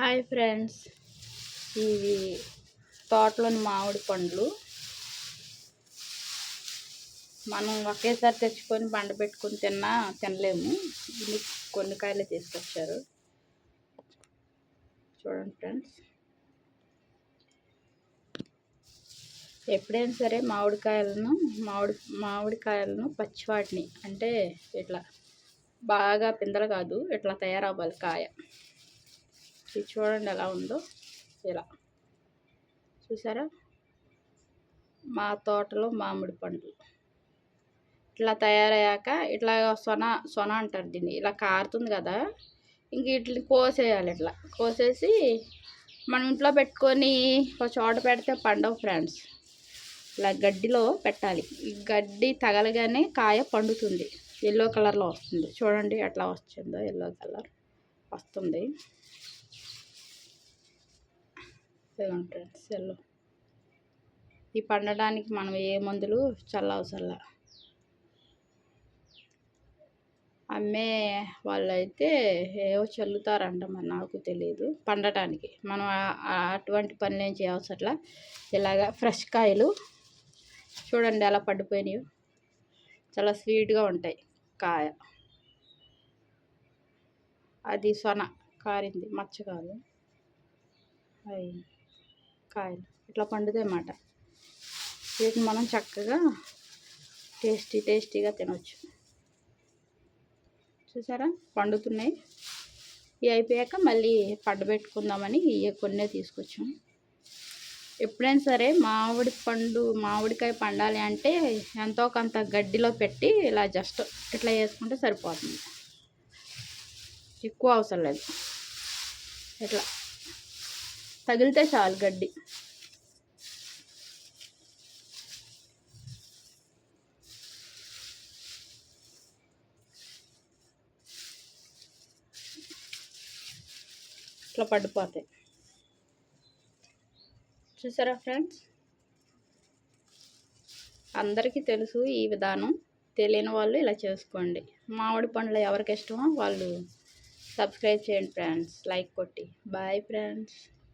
Hi friends. ఇవి తోటలోని మామిడి పండ్లు. మనం ఒకేసారి తెచ్చుకొని పండ పెట్టుకొని తిన్నా తినలేము. కొన్ని కాయలు తీసుకొచ్చారు. చూడండి ఫ్రెండ్స్. ఎప్పుడైనా సరే మామిడికాయలను మామిడి మామిడికాయలను పచ్చివాటిని అంటే ఇట్లా బాగా పిందలు కాదు ఇట్లా తయారవ్వాలి కాయ. ఇది చూడండి ఎలా ఉందో. ఇలా. చూసారా? మా తోటలో మామిడి పండ్లు. ఇట్లా తయారయ్యాక ఇట్లా సొన సొన అంటారు దీన్ని. ఇలా కారుతుంది కదా. ఇంక వీటిని కోసేయాలి ఇట్లా. కోసేసి మనం ఇంట్లో పెట్టుకొని ఒక చోట పెడితే పండవు ఫ్రెండ్స్. ఇలా గడ్డిలో పెట్టాలి. ఈ గడ్డి తగలగానే కాయ పండుతుంది. ఎల్లో కలర్లో వస్తుంది. చూడండి ఎట్లా వచ్చిందో. ఎల్లో కలర్ వస్తుంది. ఫ్రెండ్స్ ఎల్లో ఈ పండడానికి మనం ఏ మందులు చల్లవసల్లా అమ్మే వాళ్ళైతే ఏవో చల్లుతారంట మరి నాకు తెలియదు పండటానికి మనం అటువంటి పనులు ఏం చేయవసట్లా ఇలాగ ఫ్రెష్ కాయలు చూడండి ఎలా పడిపోయినాయి. చాలా స్వీట్గా ఉంటాయి కాయ. అది సొన కారింది మచ్చ కాదు. అవి కాయలు. ఇట్లా పండుతాయి అన్నమాట. వీటిని మనం చక్కగా టేస్టీ టేస్టీగా తినవచ్చు చూసారా? పండుతున్నాయి. ఇవి అయిపోయాక మళ్ళీ పండబెట్టుకుందామని ఇవి కొన్నే తీసుకొచ్చాం. ఎప్పుడైనా సరే మామిడి పండు మామిడికాయ పండాలి అంటే ఎంతో కొంత గడ్డిలో పెట్టి ఇలా జస్ట్ ఇట్లా వేసుకుంటే సరిపోతుంది. ఎక్కువ అవసరం లేదు. ఇట్లా. తగిలితే చాలు గడ్డి. ఇట్లా పడిపోతాయి. చూసారా ఫ్రెండ్స్? అందరికీ తెలుసు ఈ విధానం. తెలియని వాళ్ళు ఇలా చేసుకోండి. మామిడి పండ్లు ఎవరికి ఇష్టమో వాళ్ళు సబ్స్క్రైబ్ చేయండి ఫ్రెండ్స్. లైక్ కొట్టి. Bye friends.